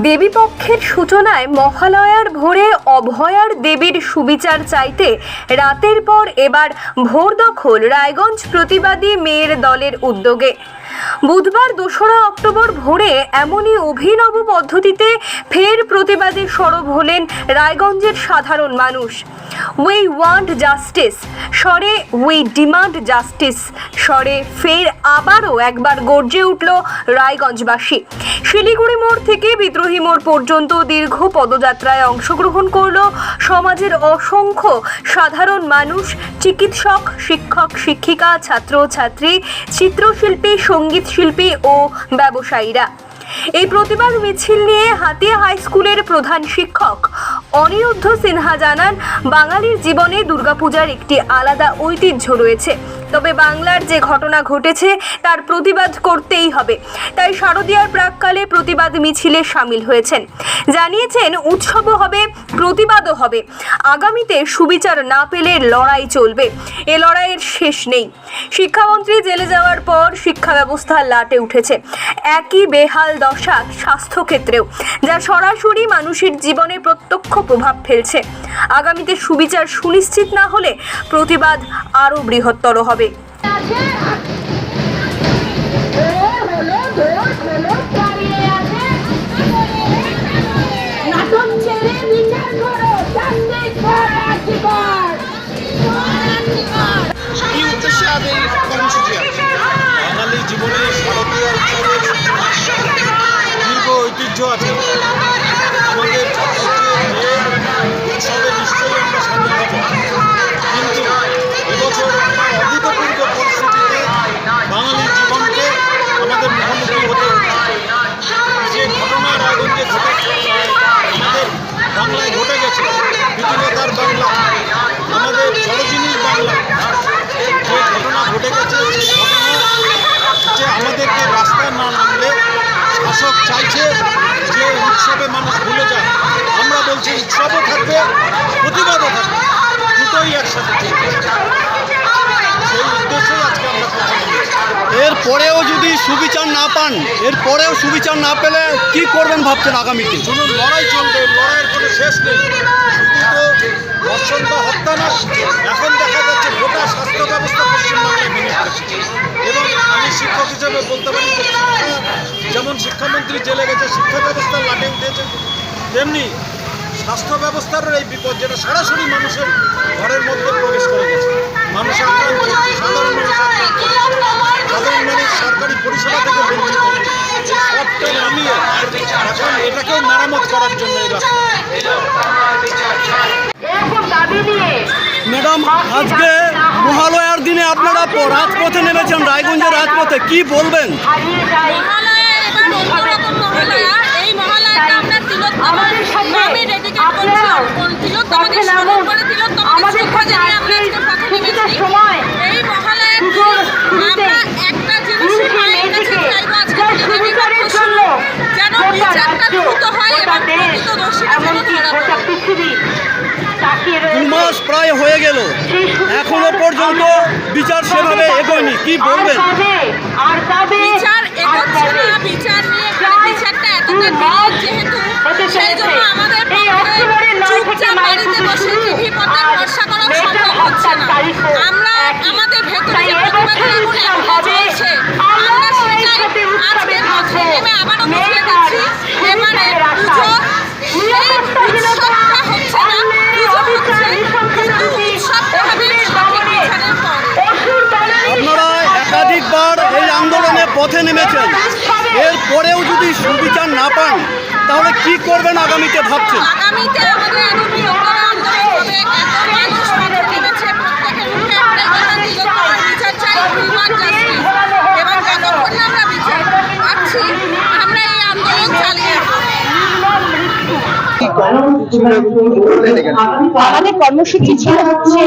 দেবীপক্ষের সূচনায় মহালয়ার ভোরে অভয়ার দেবীর সুবিচার চাইতে রাতের পর এবার ভোর দখল রায়গঞ্জ প্রতিবাদী মেয়ের দলের উদ্যোগে। বুধবার দোসরা অক্টোবর ভোরে এমনই অভিনব পদ্ধতিতে ফের প্রতিবাদী সরব হলেন রায়গঞ্জের সাধারণ মানুষ। উই ওয়ান্ট জাস্টিস স্বরে উই ডিমান্ড জাস্টিস স্বরে ফের আবারও একবার গর্জে উঠল রায়গঞ্জবাসী। শিলিগুড়ি মোড় থেকে বিদ্রোহী মোড় পর্যন্ত দীর্ঘ পদযাত্রায় অংশগ্রহণ করল সমাজের অসংখ্য সাধারণ মানুষ, চিকিৎসক, শিক্ষক, শিক্ষিকা, ছাত্র, ছাত্রী, চিত্রশিল্পী সংগীত শিল্পী ও ব্যবসায়ীরা। এই প্রতিবাদ মিছিল নিয়ে হাতিয়া হাই স্কুলের প্রধান শিক্ষক অনিরুদ্ধ সিনহা জানান, বাঙালির জীবনে দুর্গাপূজার একটি আলাদা ঐতিহ্য রয়েছে। তবে বাংলার যে ঘটনা ঘটেছে, তার প্রতিবাদ করতেই হবে। তাই শারদীয়ার প্রাককালে প্রতিবাদ মিছিলে সামিল হয়েছেন। জানিয়েছেন, উৎসবও হবে, প্রতিবাদও হবে। আগামীতে সুবিচার না পেলে লড়াই চলবে। এ লড়াইয়ের শেষ নেই। শিক্ষামন্ত্রী জেলে যাওয়ার পর শিক্ষা ব্যবস্থা লাটে উঠেছে। একই বেহাল দশা স্বাস্থ্যক্ষেত্রেও, যা সরাসরি মানুষের জীবনে প্রত্যক্ষ প্রভাব ফেলছে। আগামীতে সুবিচার সুনিশ্চিত না হলে প্রতিবাদ আরও বৃহত্তর হবে। আছে। বাঙালি জীবনে শারদীয় ঐতিহ্য আছে। উৎসবে মানুষ ভুলে যায়, আমরা বলছি উৎসবও থাকবে, প্রতিবাদও থাকবে। দুটোই একসাথে সেই উদ্দেশ্যেই আজকে আমরা কথা এর পরেও যদি সুবিচার না পান, এর পরেও সুবিচার না পেলে কি করবেন ভাবছেন আগামীতে? শুনুন, লড়াই চলবে, লড়াইয়ের কোনো শেষ নেই। শুধু তো ধর্ষণ বা হত্যা না এখন দেখা যাচ্ছে গোটা স্বাস্থ্য ব্যবস্থা পশ্চিমবাংলায় ভেঙে পড়েছে। এবং আমি শিক্ষক হিসেবে বলতে পারি যে শিক্ষামন্ত্রী জেলে গেছে, শিক্ষা ব্যবস্থা লাটে উঠেছে। তেমনি স্বাস্থ্য ব্যবস্থার এই বিপদ যেটা সরাসরি মানুষের ঘরের মধ্যে প্রবেশ করে গেছে। মানুষ আক্রান্ত, সাধারণ মানুষ আক্রান্ত। সাধারণ মানুষ সরকারি পরিষেবা থেকে বঞ্চিত সবটা নামিয়ে এখন এটাকেও মেরামত করার জন্য ম্যাডাম, আজকে মহালয়ার দিনে আপনারা রাজপথে নেমেছেন, রায়গঞ্জের রাজপথে। কি বলবেন হারিয়ে যায় মহালয়া এবার অন্যরকম মহালয়া এই মহালয়াটা আমরা তিলোত্তমার নামে ডেডিকেট করছি কোন তিলোত্তমাকে স্মরণ করে তিলোত্তমাকে শ্রদ্ধা জানিয়ে আমরা আজকে পথে নেমেছি সময় এই মহালয়ার পুজোর দিনে শুরুতে আমরা একটা জিনিস পুরুষের মায়ের কাছে মেয়েটিকে চাইব আজকে যার থেকে দেবী সুবিচারের পক্ষ জন্য যেন গোটা বিচারটা রাজ্য, দ্রুত হয় গোটা এবং দেশ, প্রকৃত দোষীরা যেন এমনকি ধরা গোটা পড়ে পৃথিবী তাকিয়ে দু রয়েছে মাস প্রায় হয়ে গেল সেই সুবিচার এখনও পর্যন্ত বিচার সেভাবে এগোয়নি। কি বলবেন? বিচার এগোচ্ছে না বিচার নিয়ে মানে প্রায় বিচারটা দু এতটা মাস ধীর যেহেতু হতে সেই জন্য চলেছে। আমাদের এই পক্ষে অক্টোবরের নয় থেকে চুপচাপ মায়ের বাড়িতে পুজো বসে শুরু। টিভি পর্দায় আর ভরসা করাও মেয়েটার সম্ভব হচ্ছে হত্যার না তারিখও আমরা একই। আমাদের ভেতরে তাই যে এবছর প্রতিবাদ আগুন উৎসব এখনও হবে। চলছে আমরাও আমরা সেটাই একসাথে উৎসবে আজকের থাকব। মধ্যে নেমে আবারও বুঝিয়ে মেয়েটার দিচ্ছি এবারে সুবিচারের আশায়। পুজো সেই নিরাপত্তাহীনতা, উৎসবটা হচ্ছে না অন্যায়, পুজো অবিচার, হচ্ছে কিন্তু নৃশংসতামূলক উৎসবটা হবে অসুরের সঠিক দমনে, বিচারের পর অসুর দমনে আপনারা একাধিকবার এই আন্দোলনে পথে নেমেছেন। এর পরেও যদি সুবিচার না পান তাহলে কি করবেন আগামীতে ভাবছেন? আগামীতে আমাদের আরও বৃহত্তর আন্দোলন হবে এত মানুষ মাঠে নেমেছে প্রত্যেকের মুখে একটাই কথা তিলোত্তমার বিচার চাই হিউম্যান জাস্টিস এবং যতক্ষণ না আমরা বিচার পাচ্ছি আমরা এই আন্দোলন চালিয়ে যাব নির্মম মৃত্যু আমাদের কর্মসূচি ছিল হচ্ছে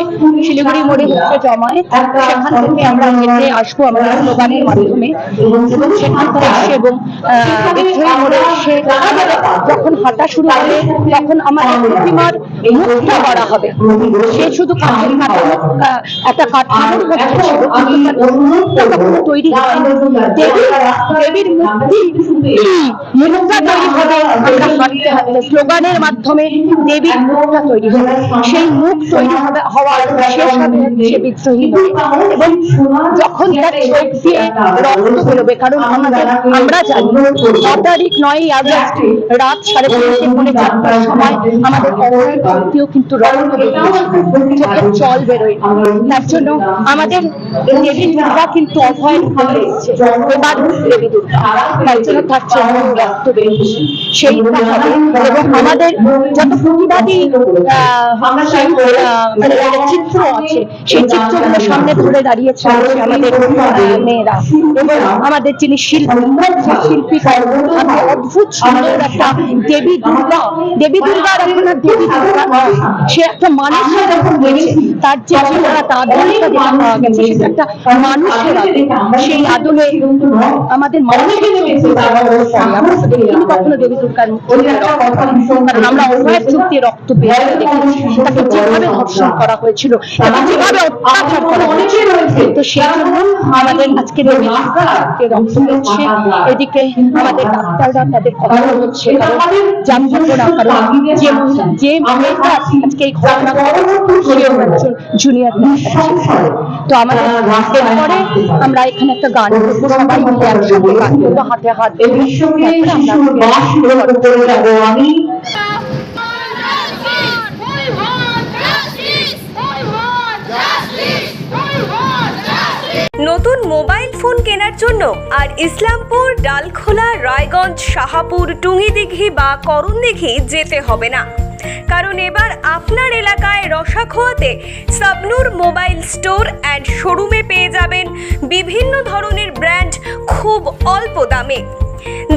শিলিগুড়ি মোড়ে হচ্ছে জমায়েত। সেখান থেকে আমরা হেঁটে আসব আমরা স্লোগানের মাধ্যমে। সেখান থেকে এসে এবং বিদ্রোহী মোড়ে এসে যখন হাঁটা শুরু হবে, তখন আমাদের প্রতিমার মুখটা করা হবে। সে শুধু কাঠের কাঠামো একটা কাঠামোর মধ্যে ছিল কিন্তু তার হয়নি দেবীর দেবীর মূর্তি মুখটা তৈরি হবে, আমরা হাঁটতে হাঁটতে স্লোগানের মাধ্যমে দেবীর মুখটা তৈরি হবে সেই মুখ তৈরি হবে হওয়ার শেষ হবে হচ্ছে বিদ্রোহী এবং যখন তার চোখ দিয়ে রক্ত বেরোবে কারণ আমাদের আমরা জানি ন তারিখ নয়ই আগস্ট রাত সাড়ে তিনটে পৌনে চারটার সময় আমাদের অভয়ের কিন্তু রক্ত চোখের জল বেরোয়। তার জন্য আমাদের দেবী দুর্গা কিন্তু অভয়ের উপরে এবার দেবী দুর্গা। তার জন্য তার চোখেও রক্ত বেরিয়েছে সেইটা হবে এবং আমাদের যত প্রতিবাদী মানে চিত্র আছে সেই চিত্রগুলো সামনে ধরে দাঁড়িয়েছে আমাদের মেয়েরা। এবং আমাদের যিনি শিল্পী হাতে অদ্ভুত সুন্দর একটা দেবী দুর্গা দেবী দুর্গার এখন আর দেবী দুর্গা সে একটা মানুষের এখন হয়েছে তার যে চেহারাটা আদলটা যেটা পাওয়া গেছে সেটা একটা মানুষের আদল। সেই আদলে আমাদের মানুষের তারা কখনো দেবী দুর্গার মুখ। কারণ আমরা দিয়ে রক্ত দেখেছি। তাকে যেভাবে ধর্ষণ করা হয়েছিল এবং যেভাবে অত্যাচার করা হয়েছিল তো সেই জন্য আমাদের আজকে রক্ত হচ্ছে এদিকে আমাদের ডাক্তাররা তাদের কথা হচ্ছে কারণ কারণ যে যে মেয়েটা আজকে এই ঘটনা ঘটেছে সেও একজন জুনিয়র তো আমাদের এরপরে আমরা এখানে একটা গান করব সবাই মিলে একসাথে গান করব হাতে হাত আমরা নতুন মোবাইল ফোন কেনার জন্য আর ইসলামপুর, ডালখোলা, রায়গঞ্জ, শাহাপুর, টুঙ্গিদিঘি বা করণদিঘি যেতে হবে না। কারণ এবার আপনার এলাকায় রসাখোয়াতে সাবনুর মোবাইল স্টোর অ্যান্ড শোরুমে পেয়ে যাবেন বিভিন্ন ধরনের ব্র্যান্ড খুব অল্প দামে।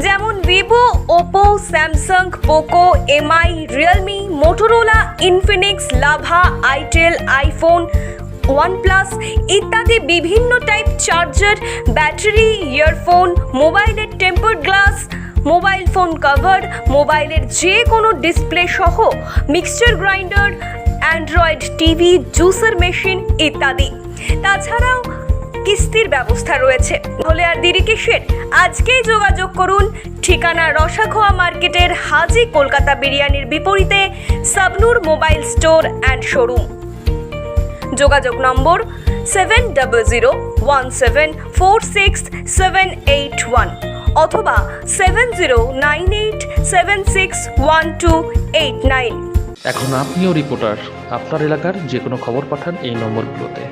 যেমন Vivo, Oppo, Samsung, Poco, MI, Realme, Motorola, Infinix, Lava, itel, iPhone OnePlus ইত্যাদি বিভিন্ন টাইপ চার্জার ব্যাটারি ইয়ারফোন মোবাইলের temper glass mobile phone cover মোবাইলের যে কোনো ডিসপ্লে সহ mixture grinder Android TV juicer machine ইত্যাদি। তাছাড়াও কিস্তির ব্যবস্থা রয়েছে। হলে আর দেরি কিসের? আজকেই যোগাযোগ করুন ঠিকানা রসাখোয়া মার্কেটের হাজি কলকাতা বিরিয়ানির বিপরীতে Sabnur mobile store and showroom. যোগাযোগ নম্বর seven double zero one seven four six seven eight one অথবা seven zero nine eight seven six one two eight nine. এখন আপনিও রিপোর্টার। আপনার এলাকার যে কোনো খবর পাঠান এই নম্বরগুলোতে।